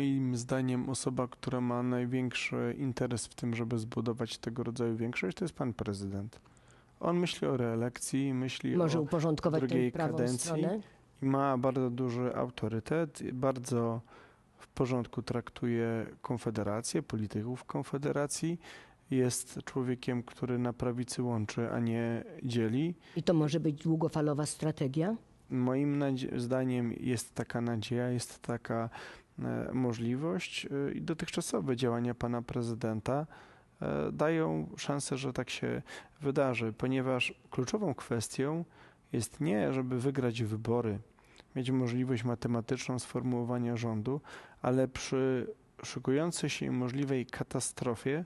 moim zdaniem osoba, która ma największy interes w tym, żeby zbudować tego rodzaju większość, to jest pan prezydent. On myśli o reelekcji, myśli Może o uporządkować drugiej kadencji. i ma bardzo duży autorytet, bardzo w porządku traktuje Konfederację, polityków Konfederacji. Jest człowiekiem, który na prawicy łączy, a nie dzieli. I to może być długofalowa strategia? Moim zdaniem jest taka nadzieja, jest taka możliwość e, i dotychczasowe działania pana prezydenta e, dają szansę, że tak się wydarzy, ponieważ kluczową kwestią jest nie, żeby wygrać wybory, mieć możliwość matematyczną sformułowania rządu, ale przy szykującej się możliwej katastrofie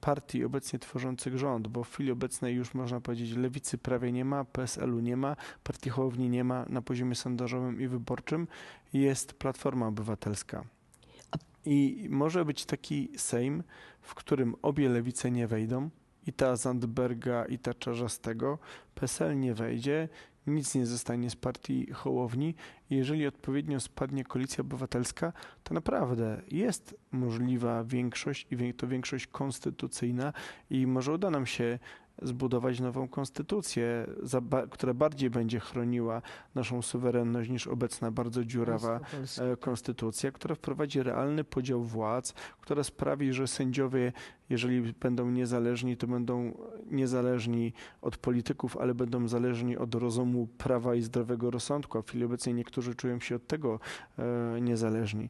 partii obecnie tworzących rząd, bo w chwili obecnej już można powiedzieć lewicy prawie nie ma, PSL-u nie ma, partii Hołowni nie ma na poziomie sondażowym i wyborczym, jest Platforma Obywatelska. I może być taki Sejm, w którym obie lewice nie wejdą, i ta Zandberga, i ta Czarzastego, PSL nie wejdzie, nic nie zostanie z partii Hołowni. Jeżeli odpowiednio spadnie koalicja obywatelska, to naprawdę jest możliwa większość i to większość konstytucyjna i może uda nam się zbudować nową konstytucję, która bardziej będzie chroniła naszą suwerenność niż obecna bardzo dziurawa e, konstytucja, która wprowadzi realny podział władz, która sprawi, że sędziowie, jeżeli będą niezależni, to będą niezależni od polityków, ale będą zależni od rozumu, prawa i zdrowego rozsądku, a w chwili obecnej niektórzy czują się od tego e, niezależni.